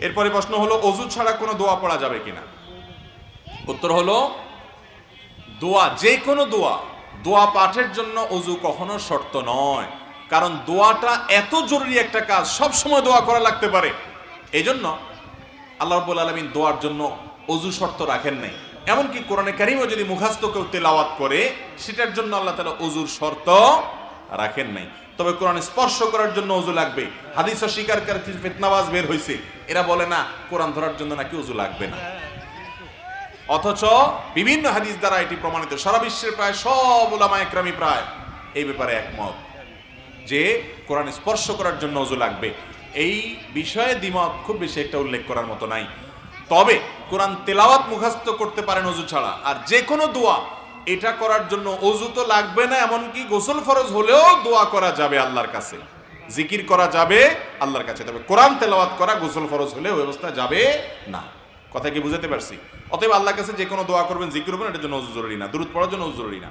এরপরে প্রশ্ন হলো অজু ছাড়া কোনো দোয়া পড়া যাবে কিনা? উত্তর হলো, দোয়া, যে কোনো দোয়া দোয়া পাঠের জন্য অজু কখনো শর্ত নয়। কারণ দোয়াটা এত জরুরি একটা কাজ সব সময় দোয়া করা লাগতে পারে। এই জন্য আল্লাহ রব্বুল আলমিন দোয়ার জন্য অজু শর্ত রাখেন নাই। এমনকি কোরআনে কারিমও যদি মুখাস্ত কেউ তেলাওয়াত করে, সেটার জন্য আল্লাহ তালা অজুর শর্ত রাখেন নাই। তবে কোরআন স্পর্শ করার জন্য অজু লাগবে। হাদিস স্বীকার ফিতনাবাজ বের হয়েছে এরা বলে না, কোরআন ধরার জন্য নাকি অজু লাগবে না। অথচ বিভিন্ন হাদিস দ্বারা এটি প্রমাণিত। সারা বিশ্বের প্রায় সব ওলামা একরামি প্রায় এই ব্যাপারে একমত যে কোরআন স্পর্শ করার জন্য অজু লাগবে। এই বিষয়ে দ্বিমত খুব বেশি একটা উল্লেখ করার মতো নাই। তবে কোরআন তেলাওয়াত মুখস্থ করতে পারেন অজু ছাড়া। আর যে কোনো দোয়া এটা করার জন্য অজু তো লাগবে না, এমনকি গোসল ফরজ হলেও দোয়া করা যাবে আল্লাহর কাছে। জিকির করা যাবে আল্লাহর কাছে, তবে কোরআন তেলাওয়াত করা গোসল ফরজ হলেও ব্যবস্থা যাবে না। কথা কি বুঝাতে পারছি? অতএব আল্লাহর কাছে যে কোনো দোয়া করবেন, জিকির করবেন, এটার জন্য অজু জরুরি না। দূরত পড়ার জন্য অজু জরুরি না।